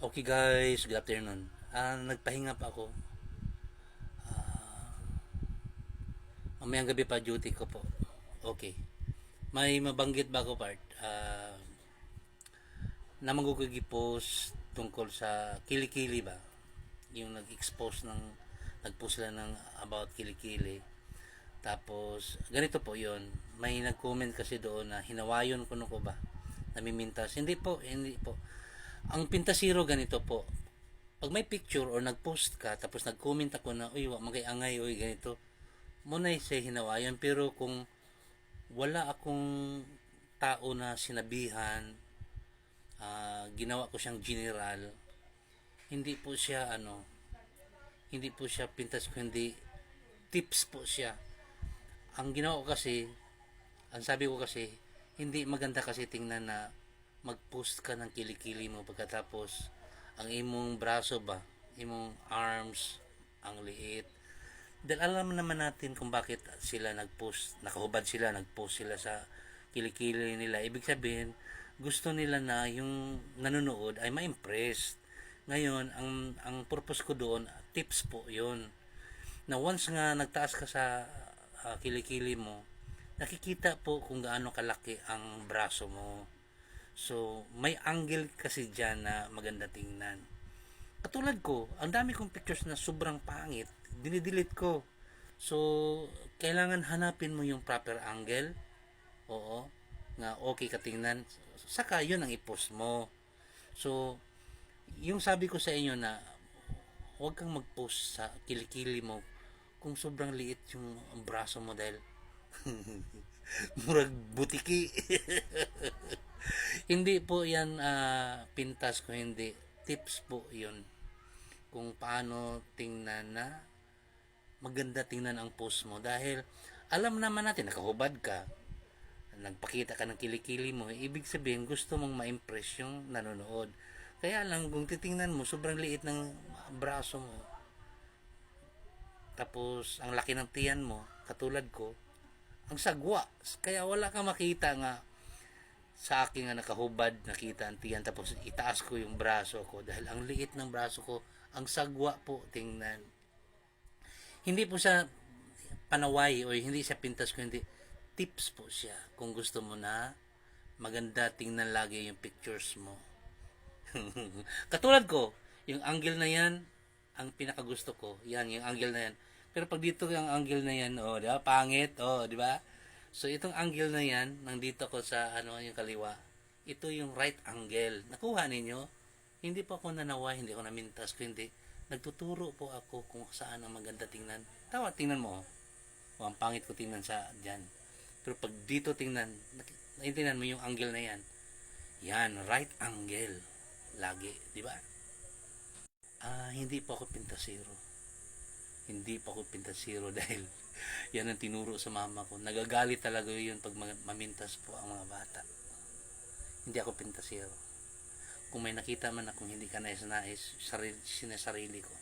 Okay guys, good afternoon. Ah, nagpahinga pa ako. Ah, mamayang gabi pa duty ko po. Okay. May mabanggit ba ako part? Ah, na post tungkol sa kilikili ba? Yung nag-expose ng nag-post sila ng about kilikili. Tapos, ganito po yon May nag-comment kasi doon na hinawayon ko ko ba? Namimintas. Hindi po, hindi po. Ang pintasiro ganito po. Pag may picture or nag-post ka, tapos nag-comment ako na, uy, wa magay angay, uy, ganito. Muna say hinawayan. Pero kung wala akong tao na sinabihan, ah, ginawa ko siyang general, hindi po siya, ano, hindi po siya pintas ko, hindi tips po siya. Ang ginawa ko kasi, ang sabi ko kasi, hindi maganda kasi tingnan na mag-post ka ng kilikili mo pagkatapos ang imong braso ba, imong arms, ang liit. Dahil alam naman natin kung bakit sila nag-post, nakahubad sila, nag-post sila sa kilikili nila. Ibig sabihin, gusto nila na yung nanonood ay ma-impressed. Ngayon, ang, ang purpose ko doon, tips po yon Na once nga nagtaas ka sa ah, kilikili mo, nakikita po kung gaano kalaki ang braso mo. So, may angle kasi dyan na maganda tingnan. Katulad ko, ang dami kong pictures na sobrang pangit, dinidelete ko. So, kailangan hanapin mo yung proper angle. Oo. Nga okay ka tingnan. Saka yun ang i-post mo. So, yung sabi ko sa inyo na huwag kang mag-post sa kilikili mo kung sobrang liit yung braso mo dahil murag butiki. hindi po yan ah, pintas ko, hindi. Tips po yun. Kung paano tingnan na maganda tingnan ang post mo. Dahil alam naman natin, nakahubad ka. Nagpakita ka ng kilikili mo. Ibig sabihin, gusto mong ma-impress yung nanonood. Kaya lang, kung titingnan mo, sobrang liit ng braso mo. Tapos, ang laki ng tiyan mo, katulad ko, ang sagwa. Kaya wala kang makita nga sa akin nga nakahubad, nakita ang tiyan, tapos itaas ko yung braso ko dahil ang liit ng braso ko, ang sagwa po, tingnan. Hindi po siya panaway o hindi siya pintas ko, hindi. Tips po siya kung gusto mo na maganda tingnan lagi yung pictures mo. Katulad ko, yung angle na yan, ang pinakagusto ko, yan, yung angle na yan. Pero pag dito yung angle na yan, oh, di ba? Pangit, oh, di ba? So, itong angle na yan, nandito ko sa, ano, yung kaliwa, ito yung right angle. Nakuha ninyo? Hindi po ako nanawa, hindi ako namintas, kundi nagtuturo po ako kung saan ang maganda tingnan. Tawa, tingnan mo, oh. Oh, ang pangit ko tingnan sa dyan. Pero pag dito tingnan, naiintindihan mo yung angle na yan. Yan, right angle. Lagi, di ba? Ah, hindi po ako pintasiro. Hindi po ako pintasiro dahil yan ang tinuro sa mama ko. Nagagalit talaga yun pag ma- mamintas po ang mga bata. Hindi ako pintasiro. Kung may nakita man akong hindi ka nais-nais, sarili, sinasarili ko.